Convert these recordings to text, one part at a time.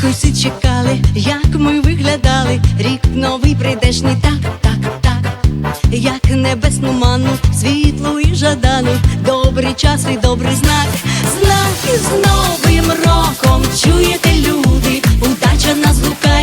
так усі чекали, як ми виглядали, рік новий прийдешній, так, так, так, як небесну ману, світлу і жадану, добрий час і добрий знак, знак з новим роком. Чуєте, люди, удача нас гукає.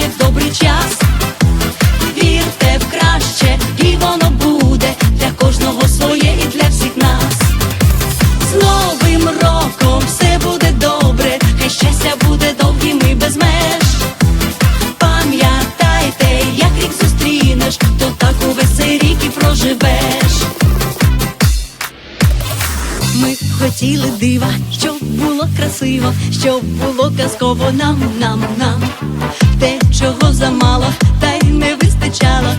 хотіли дива, щоб було красиво, щоб було казково нам, нам, нам, те, чого замало, та й не вистачало.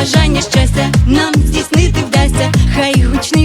бажання щастя нам здійснити вдасться, хай гучні.